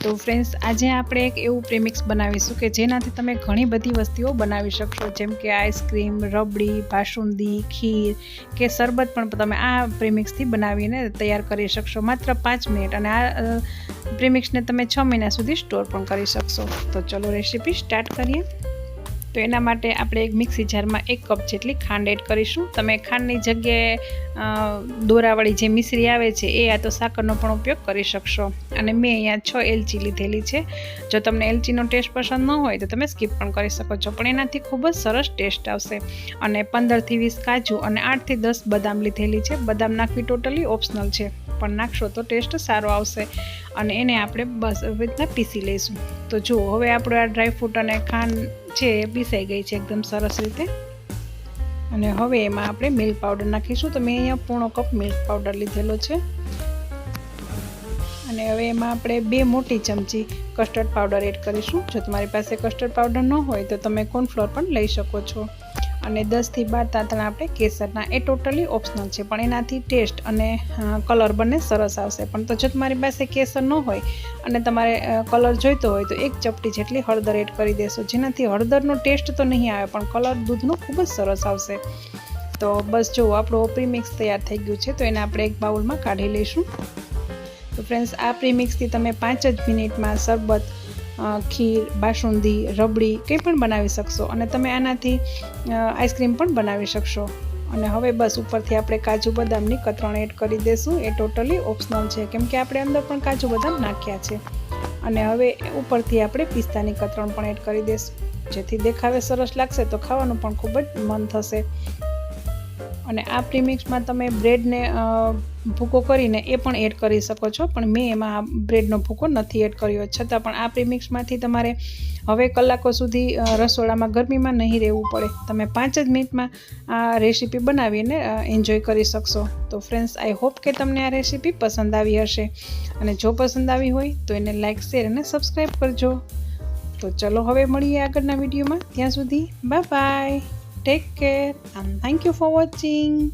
તો ફ્રેન્ડ્સ આજે આપણે એક એવું પ્રેમિક્સ બનાવીશું કે જેનાથી તમે ઘણી બધી વસ્તુઓ બનાવી શકશો. જેમ કે આઈસ્ક્રીમ રબડી, બાસુંદી, ખીર કે શરબત પણ તમે આ પ્રેમિક્સથી બનાવીને તૈયાર કરી શકશો. માત્ર પાંચ મિનિટ અને આ પ્રેમિક્સને તમે છ મહિના સુધી સ્ટોર પણ કરી શકશો. તો ચલો રેસીપી સ્ટાર્ટ કરીએ. તો એના માટે આપણે એક મિક્સી જારમાં એક કપ જેટલી ખાંડ એડ કરીશું. તમે ખાંડની જગ્યાએ દોરાવાળી જે મિશ્રી આવે છે, એ આ તો સાકરનો પણ ઉપયોગ કરી શકશો. અને મેં અહીંયા છ એલચી લીધેલી છે. જો તમને એલચીનો ટેસ્ટ પસંદ ન હોય તો તમે સ્કીપ પણ કરી શકો છો. પણ એનાથી ખૂબ જ સરસ ટેસ્ટ આવશે. અને પંદરથી વીસ કાજુ અને આઠથી દસ બદામ લીધેલી છે. બદામ નાખવી ટોટલી ઓપ્શનલ છે. પણ નાખશો તો ટેસ્ટ સારો આવશે. અને એને આપણે બસ રીતના પીસી લઈશું. તો જુઓ, હવે આપણું આ ડ્રાયફ્રૂટ અને ખાંડ છે એ પીસાઈ ગઈ છે એકદમ સરસ રીતે. અને હવે એમાં આપણે મિલ્ક પાવડર નાખીશું. તો મેં અહીંયા પૂર્ણ કપ મિલ્ક પાવડર લીધેલો છે. અને હવે એમાં આપણે બે મોટી ચમચી કસ્ટર્ડ પાવડર એડ કરીશું. જો તમારી પાસે કસ્ટર્ડ પાવડર ન હોય તો તમે કોર્નફ્લોર પણ લઈ શકો છો. અને દસથી બાર તાતણા આપણે કેસરના. એ ટોટલી ઓપ્શનલ છે, પણ એનાથી ટેસ્ટ અને કલર બંને સરસ આવશે. પણ તો જો તમારી પાસે કેસર ન હોય અને તમારે કલર જોઈતો હોય તો એક ચપટી જેટલી હળદર એડ કરી દેશો. જેનાથી હળદરનો ટેસ્ટ તો નહીં આવે, પણ કલર દૂધનો ખૂબ જ સરસ આવશે. તો બસ જો આપણું પ્રીમિક્સ તૈયાર થઈ ગયું છે, તો એને આપણે એક બાઉલમાં કાઢી લઈશું. તો ફ્રેન્ડ્સ આ પ્રીમિક્સથી તમે પાંચ જ મિનિટમાં શરબત ખીર, બાસુંદી, રબડી કંઈ પણ બનાવી શકશો અને તમે આનાથી આઈસ્ક્રીમ પણ બનાવી શકશો. અને હવે બસ ઉપરથી આપણે કાજુ બદામની કતરણ એડ કરી દઈશું એ ટોટલી ઓપ્શનલ છે, કેમ કે આપણે અંદર પણ કાજુ બદામ નાખ્યા છે. અને હવે ઉપરથી આપણે પિસ્તાની કતરણ પણ એડ કરી દઈશું જેથી દેખાવે સરસ લાગશે તો ખાવાનું પણ ખૂબ જ મન થશે. અને આ પ્રીમિક્સમાં તમે બ્રેડને ભૂકો કરીને એ પણ એડ કરી શકો છો, પણ મેં એમાં આ બ્રેડનો ભૂકો નથી એડ કર્યો. છતાં પણ આ પ્રીમિક્સમાંથી તમારે હવે કલાકો સુધી રસોડામાં ગરમીમાં નહીં રહેવું પડે. તમે પાંચ જ મિનિટમાં આ રેસીપી બનાવીને એન્જોય કરી શકશો. તો ફ્રેન્ડ્સ, આઈ હોપ કે તમને આ રેસીપી પસંદ આવી હશે. અને જો પસંદ આવી હોય, તો એને લાઇક શેર અને સબસ્ક્રાઈબ કરજો. તો ચલો હવે મળીએ આગળના વિડીયોમાં. ત્યાં સુધી bye bye Take care and thank you for watching.